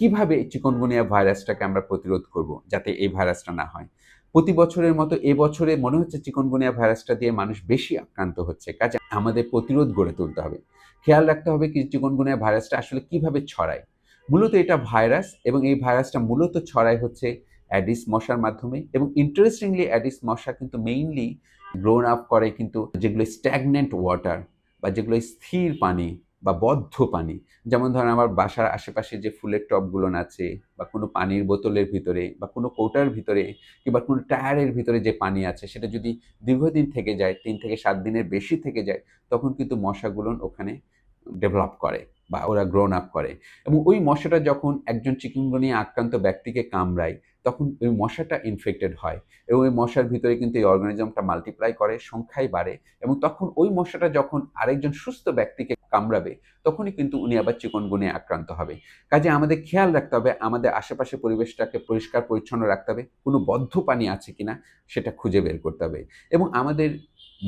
কীভাবে চিকনগুনিয়া ভাইরাসটাকে আমরা প্রতিরোধ করব যাতে এই ভাইরাসটা না হয়? প্রতি বছরের মতো এবছরে মনে হচ্ছে চিকনগুনিয়া ভাইরাসটা দিয়ে মানুষ বেশি আক্রান্ত হচ্ছে। কাজে আমাদের প্রতিরোধ গড়ে তুলতে হবে। খেয়াল রাখতে হবে কি চিকনগুনিয়া ভাইরাসটা আসলে কীভাবে ছড়ায়? মূলত এটা ভাইরাস এবং এই ভাইরাসটা মূলত ছড়ায় হচ্ছে অ্যাডিস মশার মাধ্যমে এবং ইন্টারেস্টিংলি অ্যাডিস মশা কিন্তু মেইনলি গ্রোন আপ করে কিন্তু যেগুলো স্ট্যাগনেন্ট ওয়াটার বা যেগুলো স্থির পানি বা বদ্ধ পানি। যেমন ধরেন আমার বাসার আশেপাশে যে ফুলের টবগুলো আছে বা কোনো পানির বোতলের ভিতরে বা কোনো কৌটার ভিতরে কিংবা কোনো টায়ারের ভিতরে যে পানি আছে, সেটা যদি দীর্ঘদিন থেকে যায়, তিন থেকে সাত দিনের বেশি থেকে যায়, তখন কিন্তু মশাগুলো ওখানে ডেভেলপ করে বা ওরা গ্রোন আপ করে। এবং ওই মশাটা যখন একজন চিকেনগুনিয়া আক্রান্ত ব্যক্তিকে কামড়ায় তখন ওই মশাটা ইনফেক্টেড হয় এবং ওই মশার ভিতরে কিন্তু এই অর্গানিজমটা মাল্টিপ্লাই করে, সংখ্যাই বাড়ে এবং তখন ওই মশাটা যখন আরেকজন সুস্থ ব্যক্তিকে কামড়াবে, তখনই কিন্তু উনি আবার চিকনগুনিয়া আক্রান্ত হবে। কাজে আমাদের খেয়াল রাখতে হবে, আমাদের আশেপাশে পরিবেশটাকে পরিষ্কার, পরিচ্ছন্ন রাখতে হবে, কোনো বদ্ধ পানি আছে কিনা সেটা খুঁজে বের করতে হবে এবং আমাদের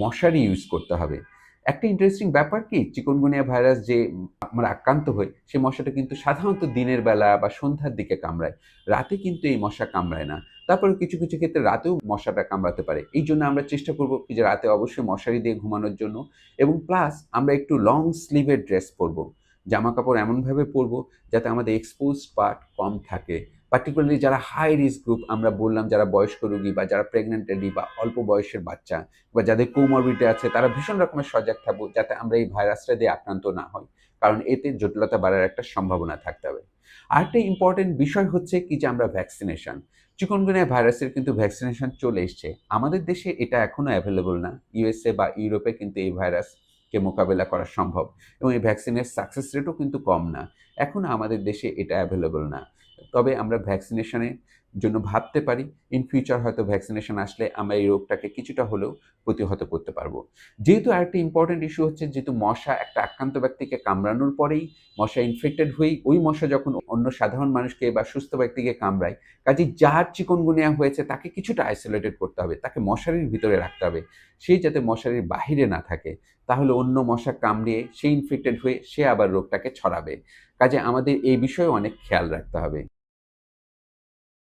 মশারি ইউজ করতে হবে। একটা ইন্টারেস্টিং ব্যাপার কি? চিকনগুনিয়া ভাইরাস যে আমরা আক্রান্ত হই সেই মশাটা কিন্তু সাধারণত দিনের বেলা বা সন্ধ্যার দিকে কামড়ায়। রাতে কিন্তু এই মশা কামড়ায় না। তারপরে কিছু কিছু ক্ষেত্রে রাতেও মশাটা কামড়াতে পারে। এই জন্য আমরা চেষ্টা করব যে রাতে অবশ্যই মশারি দিয়ে ঘুমানোর জন্য এবং প্লাস আমরা একটু লং স্লিভের ড্রেস পরবো। জামা কাপড় এমনভাবে পরবো যাতে আমাদের এক্সপোজ পার্ট কম থাকে। পার্টিকুলারলি যারা হাই রিস্ক গ্রুপ আমরা বললাম যারা বয়স্ক রোগী বা যারা প্রেগনেন্ট লেডি বা অল্প বয়সের বাচ্চা বা যাদের কোমরবিটি আছে, তারা ভীষণ রকমের সজাগ থাকব যাতে আমরা এই ভাইরাসটা দিয়ে আক্রান্ত না হই। কারণ এতে জটিলতা বাড়ার একটা সম্ভাবনা থাকতে হবে। আরেকটা ইম্পর্টেন্ট বিষয় হচ্ছে কি যে আমরা ভ্যাকসিনেশন চিকনগুনিয়া ভাইরাসের কিন্তু ভ্যাকসিনেশন চলে এসছে। আমাদের দেশে এটা এখনও অ্যাভেলেবল না। ইউএসএ বা ইউরোপে কিন্তু এই ভাইরাসকে মোকাবেলা করা সম্ভব? এবং এই ভ্যাকসিনের সাকসেস রেটও কিন্তু কম না। এখন আমাদের দেশে এটা অ্যাভেলেবল না। তবে আমরা ভ্যাকসিনেশনের জন্য ভাবতে পারি ইন ফিউচার হয়তো ভ্যাকসিনেশন আসলে আমরা এই রোগটাকে কিছুটা হলেও প্রতিহত করতে পারব। যেহেতু আরেকটা ইম্পর্টেন্ট ইস্যু হচ্ছে যেহেতু মশা একটা আক্রান্ত ব্যক্তিকে কামড়ানোর পরেই মশা ইনফেক্টেড হয়েই ওই মশা যখন অন্য সাধারণ মানুষকে বা সুস্থ ব্যক্তিকে কামড়ায় কাজে যার চিকনগুনিয়া হয়েছে তাকে কিছুটা আইসোলেটেড করতে হবে, তাকে মশারির ভিতরে রাখতে হবে। সেই যাতে মশারির বাহিরে না থাকে, তাহলে অন্য মশা কামড়িয়ে সে ইনফেক্টেড হয়ে সে আবার রোগটাকে ছড়াবে। কাজে আমাদের এই বিষয়ে অনেক খেয়াল রাখতে হবে।